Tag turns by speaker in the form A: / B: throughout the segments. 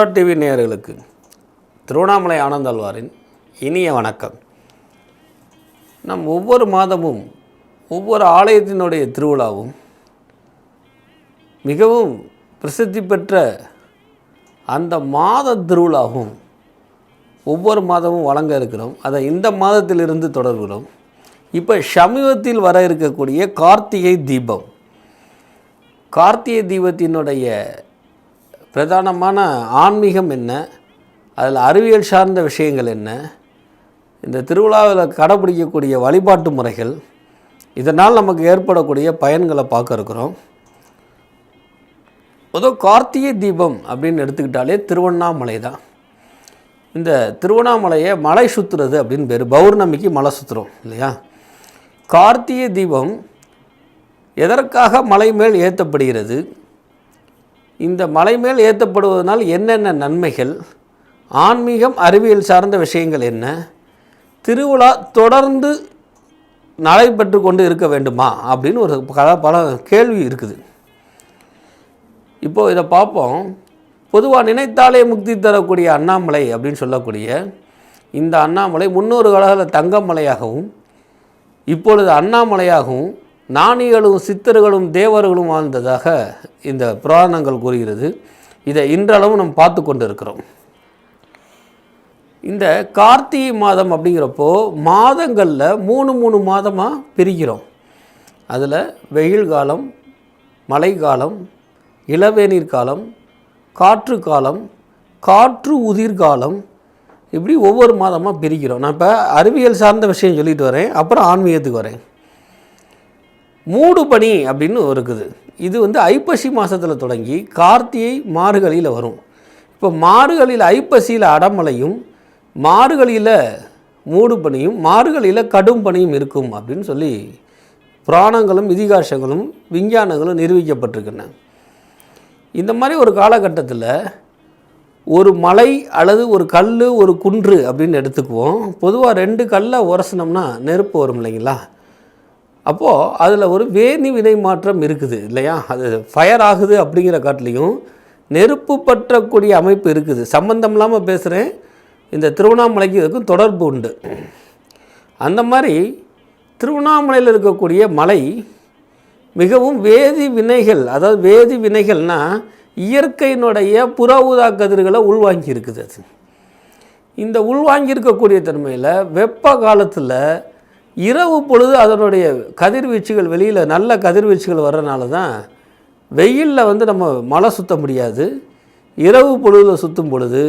A: Mitra TV நேயர்களுக்கு திருவண்ணாமலை ஆனந்தாழ்வாரின் இனிய வணக்கம். நம் ஒவ்வொரு மாதமும் ஒவ்வொரு ஆலயத்தினுடைய திருவிழாவும் மிகவும் பிரசித்தி பெற்ற அந்த மாத திருவிழாவும் ஒவ்வொரு மாதமும் வழங்க இருக்கிறோம். அதை இந்த மாதத்திலிருந்து தொடர்கிறோம். இப்போ சமீபத்தில் வர இருக்கக்கூடிய கார்த்திகை தீபம். கார்த்திகை தீபத்தினுடைய பிரதானமான ஆன்மீகம் என்ன? அதில் அறிவியல் சார்ந்த விஷயங்கள் என்ன? இந்த திருவிழாவில் கடைப்பிடிக்கக்கூடிய வழிபாட்டு முறைகள் இதனால் நமக்கு ஏற்படக்கூடிய பயன்களை பார்க்க இருக்கிறோம். பொதுவாக கார்த்திகை தீபம் அப்படின்னு எடுத்துக்கிட்டாலே திருவண்ணாமலை தான். இந்த திருவண்ணாமலையை மலை சுற்றுறது அப்படின்னு பேர். பௌர்ணமிக்கு மலை சுற்றுறோம் இல்லையா? கார்த்திகை தீபம் எதற்காக மலை மேல் ஏற்றப்படுகிறது? இந்த மலை மேல் ஏற்றப்படுவதனால் என்னென்ன நன்மைகள்? ஆன்மீகம் அறிவியல் சார்ந்த விஷயங்கள் என்ன? திருவிழா தொடர்ந்து நடைபெற்று கொண்டு இருக்க வேண்டுமா? அப்படின்னு ஒரு பல பல கேள்வி இருக்குது. இப்போது இதை பார்ப்போம். பொதுவாக நினைத்தாலே முக்தி தரக்கூடிய அண்ணாமலை அப்படின்னு சொல்லக்கூடிய இந்த அண்ணாமலை முன்னொரு காலத்தில் தங்கமலையாகவும் இப்பொழுது அண்ணாமலையாகவும் ஞானிகளும் சித்தர்களும் தேவர்களும் வாழ்ந்ததாக இந்த புராணங்கள் கூறுகிறது. இதை இன்றளவும் நம்ம பார்த்து கொண்டு இருக்கிறோம் இந்த கார்த்திகை மாதம் அப்படிங்கிறப்போ மாதங்களில் மூணு மூணு மாதமாக பிரிக்கிறோம் அதில் வெயில் காலம் மழை காலம் இளவேநீர் காலம் காற்று காலம் காற்று உதிர் காலம் இப்படி ஒவ்வொரு மாதமாக பிரிக்கிறோம். நான் இப்போ அறிவியல் சார்ந்த விஷயம் சொல்லிட்டு வரேன் அப்புறம் ஆன்மீகத்துக்கு வரேன். மூடு பனி அப்படின்னு இருக்குது. இது வந்து ஐப்பசி மாதத்தில் தொடங்கி கார்த்திகை மார்கழியில் வரும். இப்போ மார்கழியில் ஐப்பசியில் அடமலையும் மார்கழியில் மூடு பனியும் மார்கழியில் கடும் பனியும் இருக்கும் அப்படின்னு சொல்லி புராணங்களும் இதிகாசங்களும் விஞ்ஞானங்களும் நிரூபிக்கப்பட்டிருக்கின்றன. இந்த மாதிரி ஒரு காலகட்டத்தில் ஒரு மலை அல்லது ஒரு கல் ஒரு குன்று அப்படின்னு எடுத்துக்குவோம். பொதுவாக ரெண்டு கல்லை உரசினோம்னா நெருப்பு வரும் இல்லைங்களா? அப்போது அதில் ஒரு வேதி வினை மாற்றம் இருக்குது இல்லையா? அது ஃபயர் ஆகுது அப்படிங்கிற காட்டிலையும் நெருப்பு பற்றக்கூடிய அமைப்பு இருக்குது. சம்மந்தம் இல்லாமல் பேசுகிறேன் இந்த திருவண்ணாமலைக்கு இதுக்கும் தொடர்பு உண்டு. அந்த மாதிரி திருவண்ணாமலையில் இருக்கக்கூடிய மலை மிகவும் வேதி வினைகள் அதாவது வேதி வினைகள்னால் இயற்கையினுடைய புற ஊதா கதிர்களை உள்வாங்கி இருக்குது. அது இந்த உள்வாங்கி இருக்கக்கூடிய தன்மையில் வெப்ப காலத்தில் இரவு பொழுது அதனுடைய கதிர்வீச்சுகள் வெளியில் நல்ல கதிர்வீச்சுகள் வர்றனால தான் வெயிலில் வந்து நம்ம மழை சுத்த முடியாது. இரவு பொழுதில் சுற்றும் பொழுது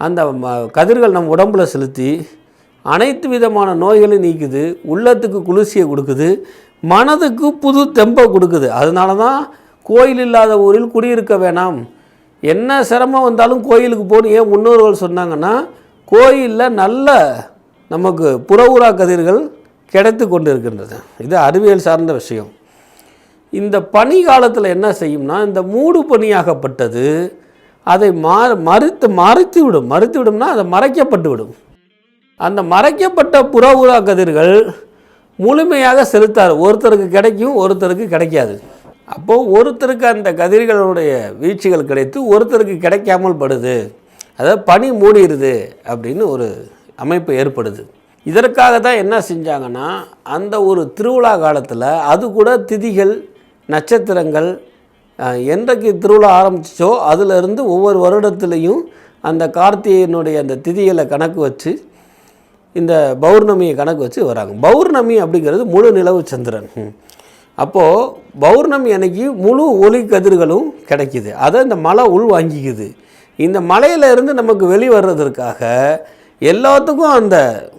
A: அந்த ம கதிர்கள் நம்ம உடம்புல செலுத்தி அனைத்து விதமான நோய்களையும் நீக்குது உள்ளத்துக்கு குளிர்ச்சியை கொடுக்குது மனதுக்கு புது தெம்பை கொடுக்குது. அதனால தான் கோயில் இல்லாத ஊரில் குடியிருக்க வேணாம். என்ன சிரமம் வந்தாலும் கோயிலுக்கு போகணும் ஏன் முன்னோர்கள் சொன்னாங்கன்னா கோயிலில் நல்ல நமக்கு புற ஊரா கதிர்கள் கிடைத்து கொண்டு இருக்கின்றது இது அறிவியல் சார்ந்த விஷயம். இந்த பனி காலத்தில் என்ன செய்யும்னா இந்த மூடு பனியாகப்பட்டது அதை மா மறுத்து மறைத்து விடும் மறுத்து விடும்னா அதை மறைக்கப்பட்டு விடும் அந்த மறைக்கப்பட்ட புற ஊதா கதிர்கள் முழுமையாக செலுத்தாது. ஒருத்தருக்கு கிடைக்கும் ஒருத்தருக்கு கிடைக்காது. அப்போது ஒருத்தருக்கு அந்த கதிர்களுடைய வீழ்ச்சிகள் கிடைத்து ஒருத்தருக்கு கிடைக்காமல் படுது. அதாவது பனி மூடிடுது அப்படின்னு ஒரு அமைப்பு ஏற்படுது. இதற்காக தான் என்ன செஞ்சாங்கன்னா அந்த ஒரு திருவிழா காலத்தில் அது கூட திதிகள் நட்சத்திரங்கள் என்றைக்கு திருவிழா ஆரம்பிச்சோ அதிலிருந்து ஒவ்வொரு வருடத்துலேயும் அந்த கார்த்திகையினுடைய அந்த திதிகளை கணக்கு வச்சு இந்த பௌர்ணமியை கணக்கு வச்சு வராங்க. பௌர்ணமி அப்படிங்கிறது முழு நிலவு சந்திரன். அப்போது பௌர்ணமி அன்னைக்கு முழு ஒளி கதிர்களும் கிடைக்கிது. அதை இந்த மலை உள் வாங்கிக்குது இந்த மலையிலேருந்து நமக்கு நமக்கு வெளிவர்றதற்காக எல்லாத்துக்கும் அந்த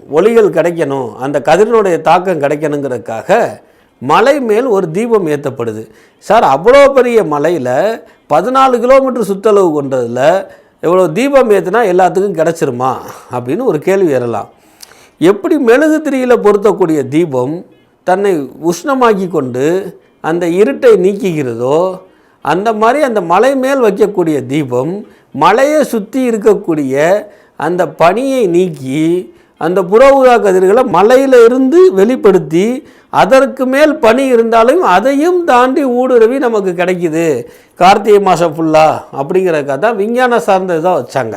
A: ஒளிகள் கிடைக்கணும் அந்த கதிரினுடைய தாக்கம் கிடைக்கணுங்கிறதுக்காக மலை மேல் ஒரு தீபம் ஏற்றப்படுது சார் அவ்வளோ பெரிய மலையில் பதினாலு கிலோமீட்டர் சுற்றளவு கொண்டதில் இவ்வளோ தீபம் ஏற்றினா எல்லாத்துக்கும் கிடச்சிருமா? அப்படின்னு ஒரு கேள்வி எழலாம் எப்படி மெழுகு திரியில் பொருத்தக்கூடிய தீபம் தன்னை உஷ்ணமாக்கி கொண்டு அந்த இருட்டை நீக்குகிறதோ அந்த மாதிரி அந்த மலை மேல் வைக்கக்கூடிய தீபம் மலையை சுற்றி இருக்கக்கூடிய அந்த பனியை நீக்கி அந்த புற ஊதா கதிர்களை மலையில் இருந்து வெளிப்படுத்தி அதற்கு மேல் பனி இருந்தாலும் அதையும் தாண்டி ஊடுருவி நமக்கு கிடைக்குது. கார்த்திகை மாதம் ஃபுல்லாக அப்படிங்கிறதுக்காக தான் விஞ்ஞான சார்ந்த இதாக வச்சாங்க.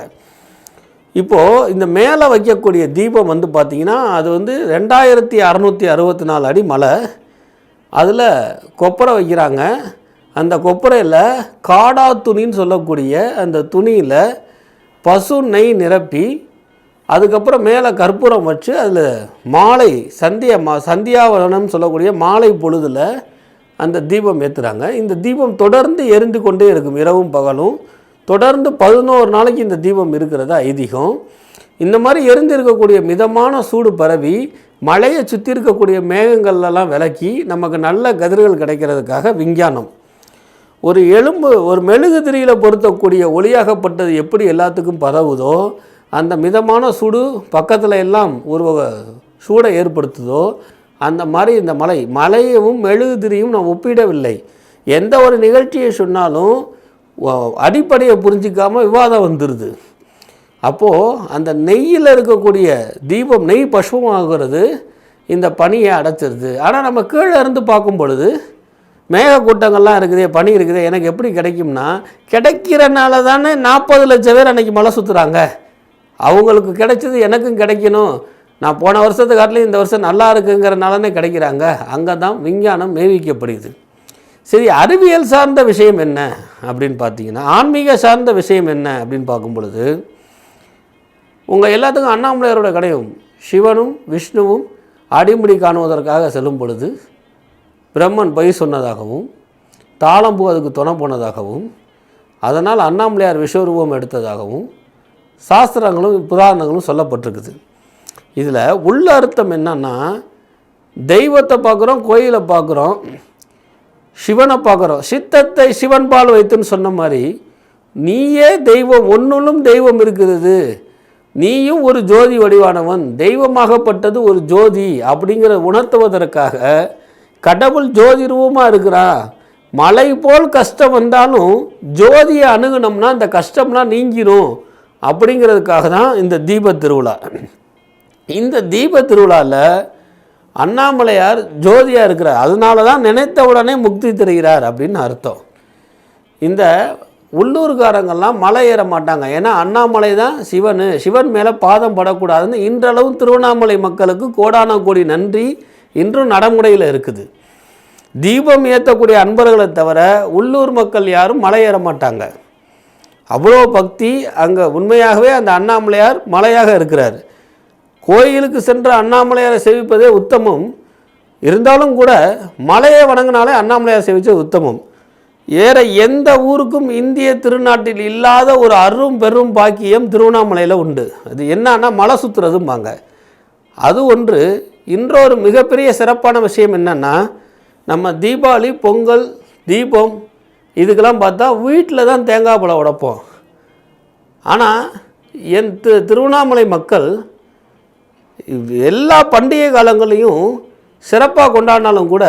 A: இப்போது இந்த மேலே வைக்கக்கூடிய தீபம் வந்து பார்த்திங்கன்னா அது வந்து ரெண்டாயிரத்தி அறநூற்றி அறுபத்தி நாலு அடி மலை. அதில் கொப்பரை வைக்கிறாங்க. அந்த கொப்பரையில் காடா துணின்னு சொல்லக்கூடிய அந்த துணியில் பசு நெய் நிரப்பி அதுக்கப்புறம் மேலே கற்பூரம் வச்சு அதில் மாலை சந்திய மா சந்தியாவனம் சொல்லக்கூடிய மாலை பொழுதில் அந்த தீபம் ஏற்றுறாங்க இந்த தீபம் தொடர்ந்து எரிந்து கொண்டே இருக்கும் இரவும் பகலும். தொடர்ந்து பதினோரு நாளைக்கு இந்த தீபம் இருக்கிறதா ஐதீகம். இந்த மாதிரி எரிந்து இருக்கக்கூடிய மிதமான சூடு பரவி மழையை சுற்றி இருக்கக்கூடிய மேகங்கள்லாம் விலக்கி நமக்கு நல்ல கதிர்கள் கிடைக்கிறதுக்காக விஞ்ஞானம். ஒரு எலும்பு ஒரு மெழுகு திரியில் பொருத்தக்கூடிய ஒளியாகப்பட்டது எப்படி எல்லாத்துக்கும் பரவுதோ அந்த மிதமான சூடு பக்கத்தில் எல்லாம் ஒரு சூடை ஏற்படுத்துதோ அந்த மாதிரி இந்த மலை மலையும் மெழுகுதிரியும் நான் ஒப்பிடவில்லை. எந்த ஒரு நிகழ்ச்சியை சொன்னாலும் அடிப்படையை புரிஞ்சிக்காமல் விவாதம் வந்துடுது அப்போது அந்த நெய்யில் இருக்கக்கூடிய தீபம் நெய் பஷ்பமாகிறது இந்த பனியை அடைச்சிருது. ஆனால் நம்ம கீழே இருந்து பார்க்கும் பொழுது மேகக்கூட்டங்கள்லாம் இருக்குது பனி இருக்குது எனக்கு எப்படி கிடைக்கும்னா கிடைக்கிறனால தானே நாற்பது லட்சம் பேர் அன்றைக்கி மலை சுற்றுறாங்க அவங்களுக்கு கிடைச்சது எனக்கும் கிடைக்கணும். நான் போன வருஷத்து காட்டிலும் இந்த வருஷம் நல்லா இருக்குங்கிறனாலே கிடைக்கிறாங்க. அங்கே தான் விஞ்ஞானம் மேவிக்கப்படுது. சரி அறிவியல் சார்ந்த விஷயம் என்ன அப்படின்னு பார்த்தீங்கன்னா ஆன்மீக சார்ந்த விஷயம் என்ன அப்படின்னு பார்க்கும் பொழுது உங்கள் எல்லாத்துக்கும் அண்ணாமலையாரோட கடையும் சிவனும் விஷ்ணுவும் அடிமுடி காணுவதற்காக செல்லும் பொழுது பிரம்மன் பொய் சொன்னதாகவும் தாளம்பூ அதுக்கு துணை போனதாகவும் அதனால் அண்ணாமலையார் விஸ்வரூபம் எடுத்ததாகவும் சாஸ்திரங்களும் புராணங்களும் சொல்லப்பட்டிருக்குது. இதில் உள்ள அர்த்தம் என்னன்னா தெய்வத்தை பார்க்குறோம் கோயிலை பார்க்குறோம் சிவனை பார்க்குறோம். சித்தத்தை சிவன் பால் வைத்துன்னு சொன்ன மாதிரி நீயே தெய்வம் ஒன்றுலும் தெய்வம் இருக்கிறது. நீயும் ஒரு ஜோதி வடிவானவன் தெய்வமாகப்பட்டது ஒரு ஜோதி அப்படிங்கிற உணர்த்துவதற்காக கடவுள் ஜோதி ரூபமாக இருக்கிறா? மலை போல் கஷ்டம் வந்தாலும் ஜோதியை அணுகுனோம்னா அந்த கஷ்டம்லாம் நீங்கிடும் அப்படிங்கிறதுக்காக தான் இந்த தீப திருவிழா. இந்த தீப திருவிழாவில் அண்ணாமலையார் ஜோதியாக இருக்கிறார். அதனால தான் நினைத்த உடனே முக்தி தருகிறார் அப்படின்னு அர்த்தம். இந்த உள்ளூர்காரங்கள்லாம் மலை ஏற மாட்டாங்க. ஏன்னா அண்ணாமலை தான் சிவன். சிவன் மேலே பாதம் படக்கூடாதுன்னு இன்றளவும் திருவண்ணாமலை மக்களுக்கு கோடான கோடி நன்றி. இன்றும் நடைமுறையில் இருக்குது. தீபம் ஏற்றக்கூடிய அன்பர்களை தவிர உள்ளூர் மக்கள் யாரும் மலை ஏற மாட்டாங்க. அவ்வளோ பக்தி அங்கே உண்மையாகவே அந்த அண்ணாமலையார் மலையாக இருக்கிறார். கோயிலுக்கு சென்ற அண்ணாமலையாரை சேவிப்பதே உத்தமம். இருந்தாலும் கூட மலையை வணங்கினாலே அண்ணாமலையார் சேவித்தது உத்தமம். ஏற எந்த ஊருக்கும் இந்திய திருநாட்டில் இல்லாத ஒரு அரும் பெரும் பாக்கியம் திருவண்ணாமலையில் உண்டு. அது என்னன்னா மலை சுற்றுறதும்பாங்க அது ஒன்று. இன்னொரு மிகப்பெரிய சிறப்பான விஷயம் என்னென்னா நம்ம தீபாவளி பொங்கல் தீபம் இதுக்கெல்லாம் பார்த்தா வீட்டில் தான் தேங்காய் பழம் உடைப்போம். ஆனால் என் திரு திருவண்ணாமலை மக்கள் எல்லா பண்டிகை காலங்களையும் சிறப்பாக கொண்டாடினாலும் கூட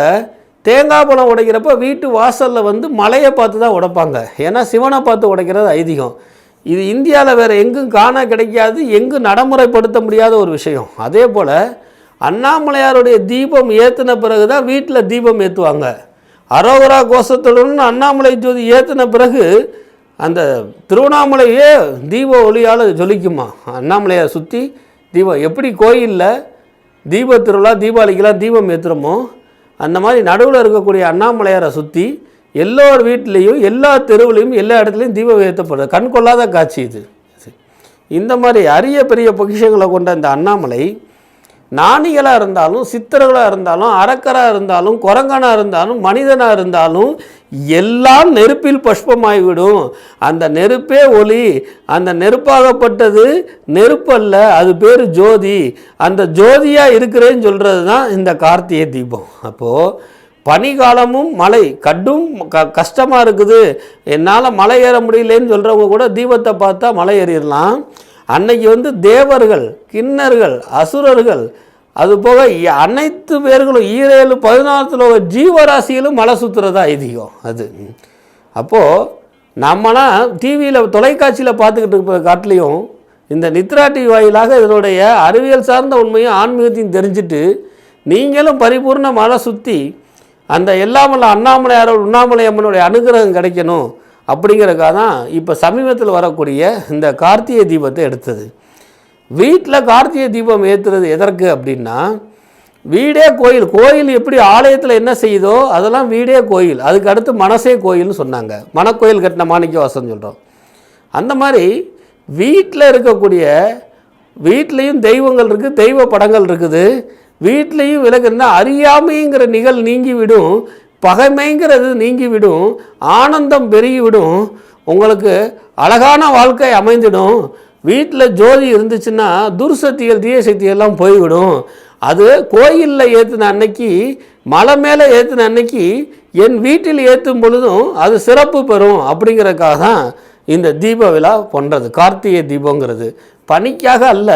A: தேங்காய் பழம் உடைக்கிறப்ப வீட்டு வாசலில் வந்து மலையை பார்த்து தான் உடைப்பாங்க. ஏன்னா சிவனை பார்த்து உடைக்கிறது ஐதீகம். இது இந்தியாவில் வேறு எங்கும் காண கிடைக்காது எங்கும் நடைமுறைப்படுத்த முடியாத ஒரு விஷயம். அதே போல் அண்ணாமலையாருடைய தீபம் ஏற்றின பிறகு தான் வீட்டில் தீபம் ஏற்றுவாங்க அரோகரா கோஷத்துடன் அண்ணாமலை ஜோதி ஏற்றின பிறகு அந்த திருவண்ணாமலையே தீப ஒளியால் ஜொலிக்குமா? அண்ணாமலையை சுற்றி தீபம் எப்படி கோயிலில் தீப திருவிழா தீபாவளிக்கெல்லாம் தீபம் ஏற்றுறோமோ அந்த மாதிரி நடுவில் இருக்கக்கூடிய அண்ணாமலையாரை சுற்றி எல்லோர் வீட்லேயும் எல்லா தெருவுலையும் எல்லா இடத்துலையும் தீபம் ஏற்றப்படுது கண் கொள்ளாத காட்சி இது. இந்த மாதிரி அரிய பெரிய பொக்கிஷங்களை கொண்ட இந்த அண்ணாமலை ஞானிகளாக இருந்தாலும் சித்தர்களாக இருந்தாலும் அரக்கராக இருந்தாலும் குரங்கனாக இருந்தாலும் மனிதனாக இருந்தாலும் எல்லாம் நெருப்பில் பஷ்பமாகிவிடும் அந்த நெருப்பே ஒளி. அந்த நெருப்பாகப்பட்டது நெருப்பல்ல அது பேர் ஜோதி. அந்த ஜோதியாக இருக்கிறேன்னு சொல்கிறது தான் இந்த கார்த்திகை தீபம். அப்போது பனிகாலமும் மழை. கடும் க கஷ்டமாக இருக்குது. என்னால் மலை ஏற முடியலன்னு சொல்கிறவங்க கூட தீபத்தை பார்த்தா மலை ஏறிடலாம். அன்னைக்கு வந்து தேவர்கள் கிண்ணர்கள் அசுரர்கள் அதுபோக அனைத்து பேர்களும் ஈரேழு பதினாலத்தில் ஒரு ஜீவராசிகளும் மலை சுற்றுறதா ஐதீகம் அது. அப்போது நம்மலாம் டிவியில் தொலைக்காட்சியில் பார்த்துக்கிட்டு இருக்கிற காட்டிலையும் இந்த நித்ரா டிவி வாயிலாக இதனுடைய அறிவியல் சார்ந்த உண்மையும் ஆன்மீகத்தையும் தெரிஞ்சுட்டு நீங்களும் பரிபூர்ண மலை சுற்றி அந்த எல்லாமல்ல அண்ணாமலையாரோட உண்ணாமலை அம்மனுடைய அனுகிரகம் கிடைக்கணும். அப்படிங்கிறக்காக தான் இப்போ சமீபத்தில் வரக்கூடிய இந்த கார்த்திகை தீபத்தை எடுத்தது. வீட்டில் கார்த்திகை தீபம் ஏற்றுறது எதற்கு அப்படின்னா வீடே கோயில் கோயில் எப்படி ஆலயத்தில் என்ன செய்யுதோ அதெல்லாம் வீடே கோயில் அதுக்கு அடுத்து மனசே கோயில்னு சொன்னாங்க. மனக்கோயில் கட்டின மாணிக்க வாசம் சொல்கிறோம் அந்த மாதிரி வீட்டில் இருக்கக்கூடிய வீட்லேயும் தெய்வங்கள் இருக்குது தெய்வ படங்கள் இருக்குது. வீட்லேயும் விலகுன்னா அறியாமைங்கிற நிகழ் நீங்கிவிடும். பகைமைங்கிறது நீங்கிவிடும் ஆனந்தம் பெருகிவிடும் உங்களுக்கு அழகான வாழ்க்கை அமைந்திடும். வீட்டில் ஜோதி இருந்துச்சுன்னா துர்சக்திகள் தீய சக்திகள்லாம் போய்விடும். அது கோயிலில் ஏற்றின அன்னைக்கு மலை மேலே ஏற்றின அன்னைக்கு என் வீட்டில் ஏற்றும் பொழுதும் அது சிறப்பு பெறும் அப்படிங்கிறதுக்காக தான் இந்த தீப விழா பண்ணுறது கார்த்திகை தீபங்கிறது. பணிக்காக அல்ல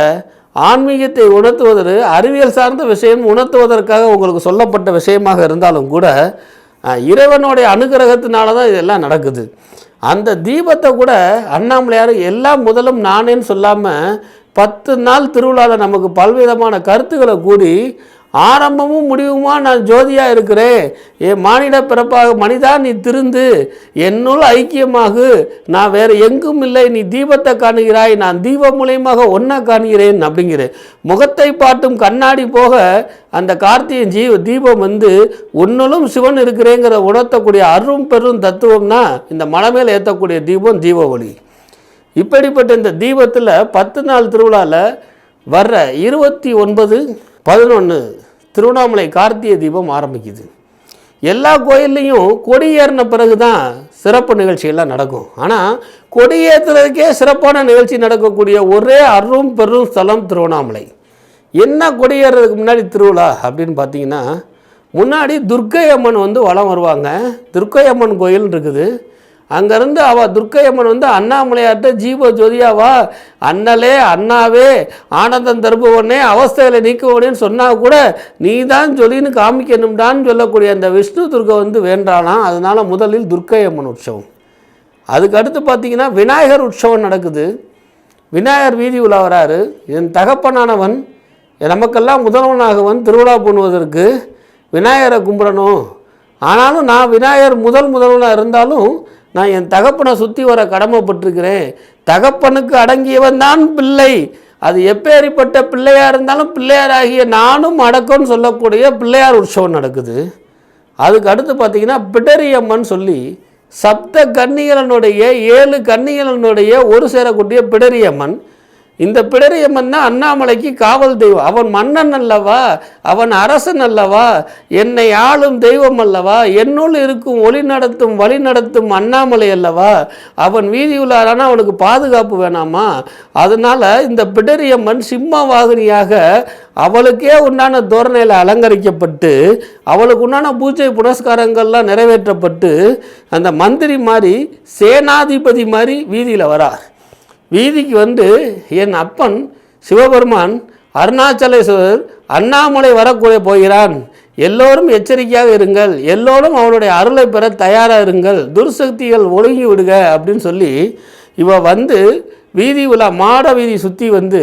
A: ஆன்மீகத்தை உணர்த்துவதற்கு அறிவியல் சார்ந்த விஷயம் உணர்த்துவதற்காக உங்களுக்கு சொல்லப்பட்ட விஷயமாக இருந்தாலும் கூட இறைவனுடைய அனுகிரகத்தினால தான் இதெல்லாம் நடக்குது. அந்த தீபத்தை கூட அண்ணாமலையார் எல்லாம் முதலும் நானேன்னு சொல்லாமல் பத்து நாள் திருவிழாவில் நமக்கு பல்விதமான கருத்துக்களை கூடி ஆரம்பமும் முடிவுமா நான் ஜோதியாக இருக்கிறேன். என் மானிட பிறப்பாக மனிதா நீ திருந்து. என்னுள் ஐக்கியமாகு. நான் வேறு எங்கும் இல்லை. நீ தீபத்தை காணுகிறாய். நான் தீபம் மூலியமாக ஒன்றை காணுகிறேன் அப்படிங்கிறேன் முகத்தை பாட்டும் கண்ணாடி போக அந்த கார்த்திகை ஜீவ தீபம் வந்து உன்னுளும் சிவன் இருக்கிறேங்கிற உணர்த்தக்கூடிய அரும் பெரும் தத்துவம்னா இந்த மலமேல் ஏற்றக்கூடிய தீபம் தீப ஒளி இப்படிப்பட்ட இந்த தீபத்தில் பத்து நாள் திருவிழாவில் வர்ற இருபத்தி ஒன்பது பதினொன்று திருவண்ணாமலை கார்த்திகை தீபம் ஆரம்பிக்குது. எல்லா கோயில்லையும் கொடி ஏறின பிறகு தான் சிறப்பு நிகழ்ச்சியெல்லாம் நடக்கும். ஆனால் கொடி ஏற்றுறதுக்கே சிறப்பான நிகழ்ச்சி நடக்கக்கூடிய ஒரே அரும் பெரும் ஸ்தலம் திருவண்ணாமலை. என்ன கொடி ஏறுறதுக்கு முன்னாடி திருவிழா அப்படின்னு பார்த்தீங்கன்னா முன்னாடி துர்க்கை அம்மன் வந்து வலம் வருவாங்க. துர்க்கை அம்மன் கோயில் இருக்குது. அங்கேருந்து அவள் துர்க்கை அம்மன் வந்து அண்ணாமலையார்ட்ட ஜீவ ஜோதியாவா அண்ணலே அண்ணாவே ஆனந்தம் தருபவனே அவஸ்தையில் நீக்குவனேன்னு சொன்னால் கூட நீ தான் ஜொலின்னு காமிக்கணும்டான்னு சொல்லக்கூடிய அந்த விஷ்ணு துர்க்கை வந்து வேண்டானா? அதனால் முதலில் துர்க்கை அம்மன் உற்சவம். அதுக்கு அடுத்து பார்த்தீங்கன்னா விநாயகர் உற்சவம் நடக்குது. விநாயகர் வீதி உலா வராரு. என் தகப்பனானவன் நமக்கெல்லாம் முதல்வனாகவன் திருவிழா பண்ணுவதற்கு விநாயகரை கும்பிடணும். ஆனாலும் நான் விநாயகர் முதல் முதல்வனாக இருந்தாலும் நான் என் தகப்பனை சுற்றி வர கடமைப்பட்டிருக்கிறேன். தகப்பனுக்கு அடங்கியவன் தான் பிள்ளை. அது எப்பேறிப்பட்ட பிள்ளையாக இருந்தாலும் பிள்ளையாராகிய நானும் அடக்கம்னு சொல்லக்கூடிய பிள்ளையார் உற்சவம் நடக்குது. அதுக்கு அடுத்து பார்த்தீங்கன்னா பிடரியம்மன் சொல்லி சப்த கன்னிகளனுடைய ஏழு கன்னிகளனுடைய ஒரு சேரக்கூடிய பிடரியம்மன் இந்த பிடரியம்மன் தான் அண்ணாமலைக்கு காவல் தெய்வம். அவன் மன்னன் அல்லவா? அவன் அரசன் அல்லவா? என்னை ஆளும் தெய்வம் அல்லவா? என்னுள் இருக்கும் ஒளி நடத்தும் வழி நடத்தும் அண்ணாமலை அல்லவா? அவன் வீதி உள்ளாரான அவனுக்கு பாதுகாப்பு வேணாமா? அதனால் இந்த பிடரியம்மன் சிம்ம வாகினியாக அவளுக்கே உண்டான தோரணையில் அலங்கரிக்கப்பட்டு அவளுக்கு உண்டான பூஜை புனஸ்காரங்கள்லாம் நிறைவேற்றப்பட்டு அந்த மந்திரி மாதிரி சேனாதிபதி மாதிரி வீதியில் வரார். வீதிக்கு வந்து என் அப்பன் சிவபெருமான் அருணாச்சலேஸ்வரர் அண்ணாமலை வரக்கூடிய போகிறான். எல்லோரும் எச்சரிக்கையாக இருங்கள். எல்லோரும் அவனுடைய அருளை பெற தயாராக இருங்கள். துர்சக்திகள் ஒழுங்கி விடுக அப்படின்னு சொல்லி இவ வந்து வீதி உலா மாட வீதி சுற்றி வந்து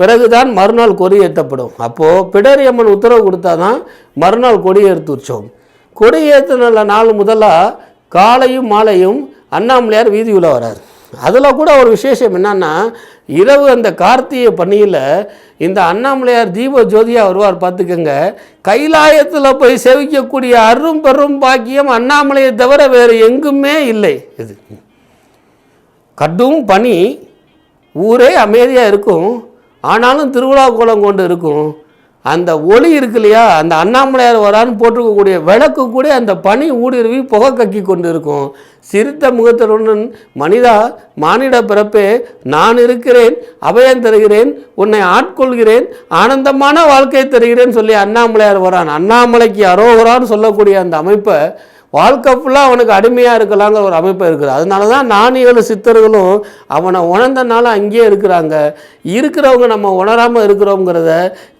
A: பிறகுதான் மறுநாள் கொடி ஏற்றப்படும். அப்போது பிடரியம்மன் உத்தரவு கொடுத்தாதான் மறுநாள் கொடி ஏற்று உற்சவம் கொடி ஏற்றின நாள் முதலாக காலையும் மாலையும் அண்ணாமலையார் வீதி உலா வரார். அதில் கூட ஒரு விசேஷம் என்னன்னா இரவு அந்த கார்த்திகை பணியில் இந்த அண்ணாமலையார் தீப ஜோதியாக வருவார் பார்த்துக்கோங்க. கைலாயத்தில் போய் சேவிக்கக்கூடிய அரும் பெரும் பாக்கியம் அண்ணாமலையை தவிர வேறு எங்குமே இல்லை. இது கடும் பனி ஊரே அமைதியாக இருக்கும். ஆனாலும் திருவிழா கோலம் கொண்டு இருக்கும். அந்த ஒளி இருக்கு இல்லையா? அந்த அண்ணாமலையார் வரான்னு போட்டிருக்கக்கூடிய விளக்கு கூட அந்த பனி ஊடுருவி புகை கக்கி கொண்டு இருக்கும் சிரித்த முகத்தருடன் மனிதா மானிட பிறப்பே நான் இருக்கிறேன் அபயம் தருகிறேன் உன்னை ஆட்கொள்கிறேன் ஆனந்தமான வாழ்க்கை தருகிறேன்னு சொல்லி அண்ணாமலையார் வரான். அண்ணாமலைக்கு அரோகரான்னு சொல்லக்கூடிய அந்த அமைப்பை வாழ்க்கை ஃபுல்லாக அவனுக்கு அடிமையாக இருக்கலாங்கிற ஒரு அமைப்பு இருக்குது. அதனால தான் நாணிகளும் சித்தர்களும் அவனை உணர்ந்தனால அங்கேயே இருக்கிறாங்க. இருக்கிறவங்க நம்ம உணராமல் இருக்கிறோங்கிறத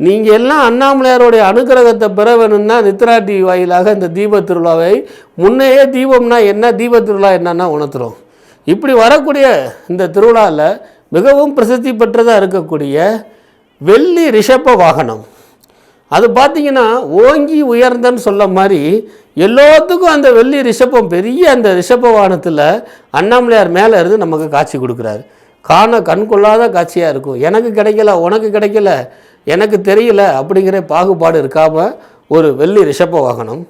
A: நீங்கள் எல்லாம் அண்ணாமலையாருடைய அனுகிரகத்தை பெற வேணும்னா நித்ரா டிவி வாயிலாக இந்த தீப திருவிழாவை முன்னையே தீபம்னா என்ன? தீப திருவிழா என்னன்னா உணர்த்துறோம். இப்படி வரக்கூடிய இந்த திருவிழாவில் மிகவும் பிரசித்தி பெற்றதாக இருக்கக்கூடிய வெள்ளி ரிஷப வாகனம். அது பார்த்தீங்கன்னா ஓங்கி உயர்ந்தன்னு சொல்ல மாதிரி எல்லாத்துக்கும் அந்த வெள்ளி ரிஷபம் பெரிய அந்த ரிஷப வாகனத்தில் அண்ணாமலையார் மேலே இருந்து நமக்கு காட்சி கொடுக்குறாரு. காண கண்கொள்ளாத காட்சியாக இருக்கும். எனக்கு கிடைக்கல உனக்கு கிடைக்கல எனக்கு தெரியல அப்படிங்கிற பாகுபாடு இருக்காமல் ஒரு வெள்ளி ரிஷப வாகனம்.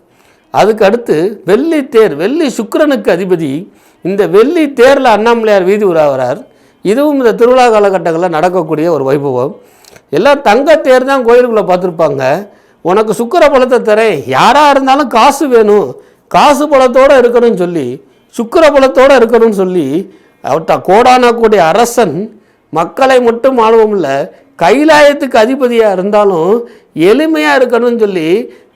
A: அதுக்கு அடுத்து வெள்ளி தேர் வெள்ளி சுக்கிரனுக்கு அதிபதி இந்த வெள்ளி தேரில் அண்ணாமலையார் வீதி உலாவரார் இதுவும் இந்த திருவிழா காலகட்டங்களில் நடக்கக்கூடிய ஒரு வைபவம். எல்லாம் தங்க தேர் தான் கோயிலுக்குள்ளே பார்த்துருப்பாங்க. உனக்கு சுக்கர பழத்தை தரேன். யாராக இருந்தாலும் காசு வேணும். காசு பழத்தோடு இருக்கணும்னு சொல்லி சுக்கிர பழத்தோடு இருக்கணும்னு சொல்லி அவட்ட கோடான கூடிய அரசன் மக்களை மட்டும் ஆளுவோம் இல்லை கைலாயத்துக்கு அதிபதியாக இருந்தாலும் எளிமையாக இருக்கணும்னு சொல்லி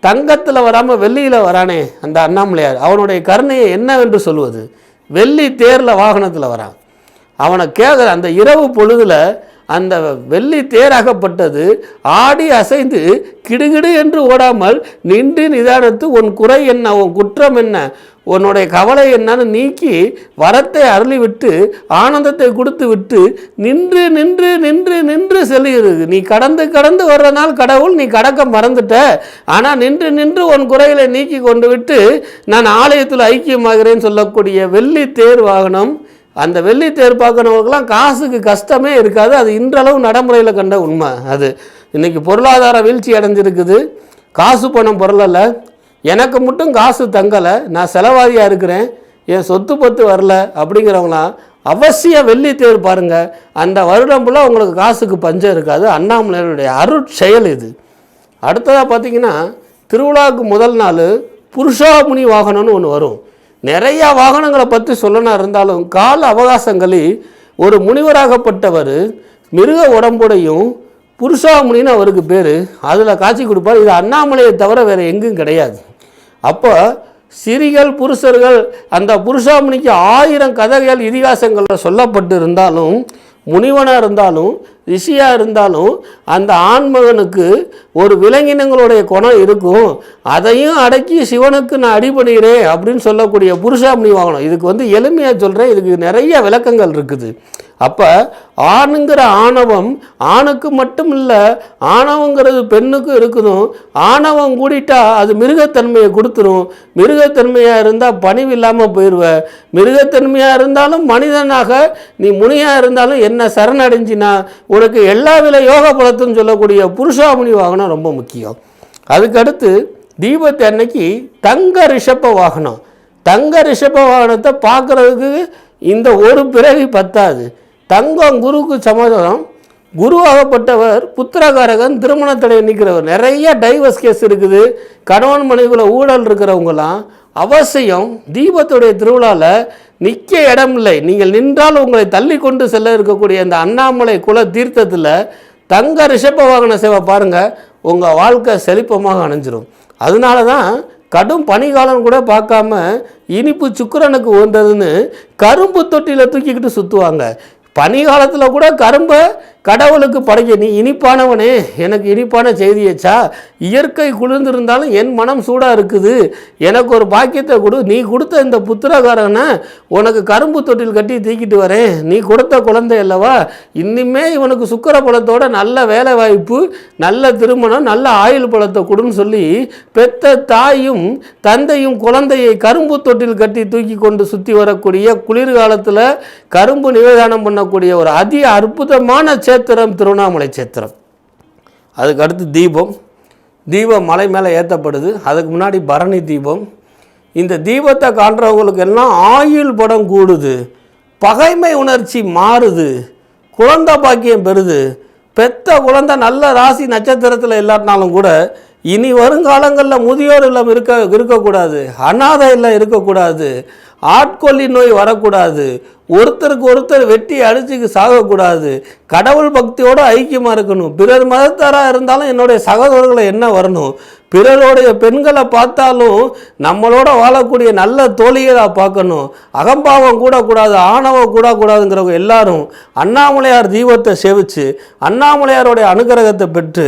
A: தங்கத்தில் வராமல் வெள்ளியில் வரானே அந்த அண்ணாமலையார். அவனுடைய கருணையை என்னவென்று சொல்வது? வெள்ளி தேரில் வாகனத்தில் வரான். அவனை கேட்குற அந்த இரவு பொழுதுல அந்த வெள்ளி தேராகப்பட்டது ஆடி அசைந்து கிடுகிடு என்று ஓடாமல் நின்று நிதானத்து உன் குறை என்ன? உன் குற்றம் என்ன? உன்னுடைய கவலை என்னன்னு நீக்கி வரத்தை அருளிவிட்டு ஆனந்தத்தை கொடுத்து விட்டு நின்று நின்று நின்று நின்று செல்கிறது. நீ கடந்து கடந்து வர்றனால் கடவுள் நீ கடக்க மறந்துட்ட. ஆனால் நின்று நின்று உன் குறைகளை நீக்கி கொண்டு விட்டு நான் ஆலயத்தில் ஐக்கியமாகிறேன்னு சொல்லக்கூடிய வெள்ளி தேர் வாகனம் அந்த வெள்ளி தேர் பார்க்கணவங்களுக்குலாம் காசுக்கு கஷ்டமே இருக்காது. அது இன்றளவு நடைமுறையில் கண்ட உண்மை. அது இன்றைக்கி பொருளாதார வீழ்ச்சி அடைஞ்சிருக்குது. காசு பணம் பொருளல்ல. எனக்கு மட்டும் காசு தங்கலை. நான் செலவாதியாக இருக்கிறேன். என் சொத்து பத்து வரல அப்படிங்கிறவங்களாம் அவசியம் வெள்ளி தேர் பாருங்கள் அந்த வருடம் ஃபுல்லாக உங்களுக்கு காசுக்கு பஞ்சம் இருக்காது. அண்ணாமலையனுடைய அருட்செயல் இது. அடுத்ததாக பார்த்தீங்கன்னா திருவிழாவுக்கு முதல் நாள் புருஷாமுனி வாகனம்னு ஒன்று வரும். நிறையா வாகனங்களை பற்றி சொல்லணும் இருந்தாலும் கால அவகாசங்களில் ஒரு முனிவராகப்பட்டவர் மிருக உடம்புடையும் புருஷாமுனின்னு அவருக்கு பேர். அதில் காட்சி கொடுப்பார். இது அண்ணாமலையை தவிர வேறு எங்கும் கிடையாது. அப்போ சிறிகள் புருஷர்கள் அந்த புருஷாமுனிக்கு ஆயிரம் கதைகள் இதிகாசங்களில் சொல்லப்பட்டு இருந்தாலும் முனிவனாக இருந்தாலும் ரிஷியாக இருந்தாலும் அந்த ஆண்மகனுக்கு ஒரு விலங்கினங்களுடைய குணம் இருக்கும். அதையும் அடக்கி சிவனுக்கு நான் அடிபணிகிறேன் அப்படின்னு சொல்லக்கூடிய புருஷாமணி வாங்கணும். இதுக்கு வந்து எளிமையாக சொல்கிறேன் இதுக்கு நிறைய விளக்கங்கள் இருக்குது. அப்போ ஆணுங்கிற ஆணவம் ஆணுக்கு மட்டும் இல்லை ஆணவங்கிறது பெண்ணுக்கும் இருக்குதும் ஆணவம் கூடிட்டா அது மிருகத்தன்மையை கொடுத்துரும். மிருகத்தன்மையாக இருந்தால் பணிவு இல்லாமல் போயிடுவ மிருகத்தன்மையாக இருந்தாலும் மனிதனாக நீ முனியாக இருந்தாலும் என்ன சரணடைஞ்சினா உனக்கு எல்லா வித யோக பலத்தும் சொல்லக்கூடிய புருஷாமுனி வாகனம் ரொம்ப முக்கியம். அதுக்கடுத்து தீபத்தை அன்னைக்கு தங்க ரிஷப்ப வாகனம். தங்க ரிஷப வாகனத்தை பார்க்குறதுக்கு இந்த ஒரு பிறவி பத்தாது. தங்கம் குருவுக்கு சமாதானம். குருவாகப்பட்டவர் புத்திரகாரகன் திருமணத்தடை நிற்கிறவர் நிறைய டைவர்ஸ் கேஸ் இருக்குது. கணவன் மனைவியில் ஊழல் இருக்கிறவங்களாம் அவசியம் தீபத்துடைய திருவிழாவில் நிற்க இடம் இல்லை நீங்கள் நின்றால் உங்களை தள்ளி கொண்டு செல்ல இருக்கக்கூடிய அந்த அண்ணாமலை குல தீர்த்தத்தில் தங்க ரிஷப வாகன சேவை பாருங்கள் உங்கள் வாழ்க்கை செழிப்பமாக அணைஞ்சிரும். அதனால தான் கடும் பனிகாலம் கூட பார்க்காம இனிப்பு சுக்கரனுக்கு உகந்ததுன்னு கரும்பு தொட்டியில் தூக்கிக்கிட்டு சுற்றுவாங்க பனிகாலத்தில் கூட கரும்பை கடவுளுக்கு படைக்க நீ இனிப்பானவனே எனக்கு இனிப்பான செய்தியச்சா இயற்கை குளிர்ந்திருந்தாலும் என் மனம் சூடாக இருக்குது. எனக்கு ஒரு பாக்கியத்தை கொடு. நீ கொடுத்த இந்த புத்திரகாரனை உனக்கு கரும்பு தொட்டில் கட்டி தூக்கிட்டு வரேன். நீ கொடுத்த குழந்தை அல்லவா? இன்னுமே இவனுக்கு சுக்கர பழத்தோட நல்ல வேலை வாய்ப்பு நல்ல திருமணம் நல்ல ஆயுள் பழத்தை கொடுன்னு சொல்லி பெத்த தாயும் தந்தையும் குழந்தையை கரும்பு தொட்டில் கட்டி தூக்கி கொண்டு சுற்றி வரக்கூடிய குளிர்காலத்தில் கரும்பு நிவேதானம் பண்ண பண்ணக்கூடிய ஒரு அதி அற்புதமான சேத்திரம் திருவண்ணாமலை சேத்திரம். அதுக்கு அடுத்து தீபம். தீபம் மலை மேலே ஏற்றப்படுது அதுக்கு முன்னாடி பரணி தீபம். இந்த தீபத்தை காண்றவங்களுக்கு எல்லாம் ஆயுள் படம் கூடுது. பகைமை உணர்ச்சி மாறுது. குழந்தை பாக்கியம் பெறுது. பெத்த குழந்தை நல்ல ராசி நட்சத்திரத்தில் இல்லாட்டினாலும் கூட இனி வருங்காலங்களில் முதியோர் இல்லம் இருக்க இருக்கக்கூடாது. அனாதை இல்லம் இருக்கக்கூடாது. ஆட்கொல்லி நோய் வரக்கூடாது. ஒருத்தருக்கு ஒருத்தர் வெட்டி அடிச்சுக்கு சாகக்கூடாது. கடவுள் பக்தியோடு ஐக்கியமாக இருக்கணும். பிறர் மதத்தாராக இருந்தாலும் என்னுடைய சகோதரர்களை என்ன வரணும்? பிறருடைய பெண்களை பார்த்தாலும் நம்மளோட வாழக்கூடிய நல்ல தோழியதாக பார்க்கணும். அகம்பாவம் கூடக்கூடாது ஆணவம் கூடக்கூடாதுங்கிறவங்க எல்லாரும் அண்ணாமலையார் தீபத்தை சேவித்து அண்ணாமலையாருடைய அனுகிரகத்தை பெற்று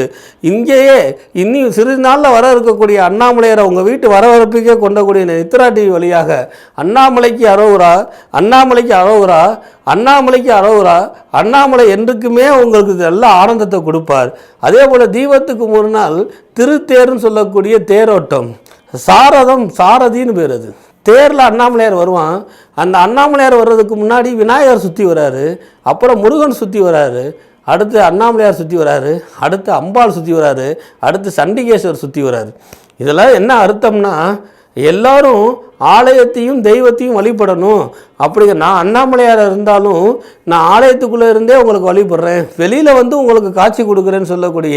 A: இங்கேயே இன்னும் சிறிது நாளில் வர இருக்கக்கூடிய அண்ணாமலையாரை உங்கள் வீட்டு வரவேற்புக்கே கொண்டக்கூடிய நித்ரா டிவி வழியாக அண்ணாமலைக்கு அரோகுரா அண்ணாமலைக்கு அரோகுரா அண்ணாமலைக்கு அரோகுரா அண்ணாமலை என்றுக்குமே உங்களுக்கு நல்ல ஆனந்தத்தை கொடுப்பார். அதே போல் தீபத்துக்கு ஒரு நாள் திருத்தேர்னு சொல்லக்கூடிய தேரோட்டம். சாரதம் சாரதின்னு பேர் அது. தேரில் அண்ணாமலையார் வருவான். அந்த அண்ணாமலையார் வர்றதுக்கு முன்னாடி விநாயகர் சுற்றி வராரு. அப்புறம் முருகன் சுற்றி வராரு. அடுத்து அண்ணாமலையார் சுற்றி வராரு. அடுத்து அம்பாள் சுற்றி வராரு. அடுத்து சண்டிகேஸ்வர் சுற்றி வராரு. இதெல்லாம் என்ன அர்த்தம்னா எல்லாரும் ஆலயத்தையும் தெய்வத்தையும் வழிபடணும். அப்படிங்க நான் அண்ணாமலையார் இருந்தாலும் நான் ஆலயத்துக்குள்ளே இருந்தே உங்களுக்கு வழிபடுறேன். வெளியில் வந்து உங்களுக்கு காட்சி கொடுக்குறேன்னு சொல்லக்கூடிய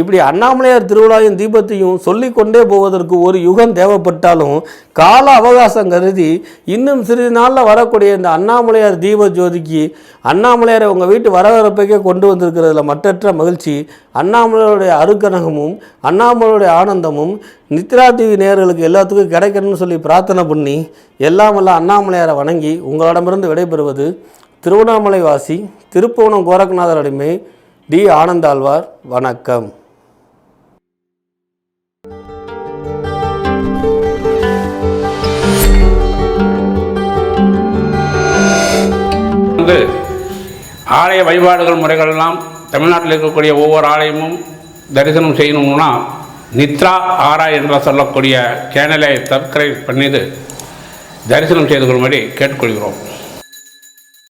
A: இப்படி அண்ணாமலையார் திருவிழாவையும் தீபத்தையும் சொல்லிக்கொண்டே போவதற்கு ஒரு யுகம் தேவைப்பட்டாலும் கால அவகாசம் கருதி இன்னும் சிறிது நாளில் வரக்கூடிய இந்த அண்ணாமலையார் தீப ஜோதிக்கு அண்ணாமலையாரை உங்கள் வீட்டு வரவேற்பைக்கே கொண்டு வந்திருக்கிறதுல மற்றற்ற மகிழ்ச்சி. அண்ணாமலையுடைய அருக்கனகமும் அண்ணாமலையுடைய ஆனந்தமும் நித்ரா டிவி நேயர்களுக்கு எல்லாத்துக்கும் கிடைக்கணும்னு சொல்லி பிரார்த்தனை பண்ணி எல்லாம் வல்ல அண்ணாமலையாரை வணங்கி உங்களிடமிருந்து விடைபெறுவது திருவண்ணாமலை வாசி திருப்புவனம் கோரக்நாதர் அடிமை டி. ஆனந்தாழ்வார். வணக்கம்.
B: வந்து ஆலய வழிபாடுகள் முறைகள் எல்லாம் தமிழ்நாட்டில் இருக்கக்கூடிய ஒவ்வொரு ஆலயமும் தரிசனம் செய்யணும்னா நித்ரா ஆரா என்று சொல்லக்கூடிய சேனலை சப்ஸ்கிரைப் பண்ணிது தரிசனம் செய்து கொள்ளும்படி கேட்டுக்கொள்கிறோம்.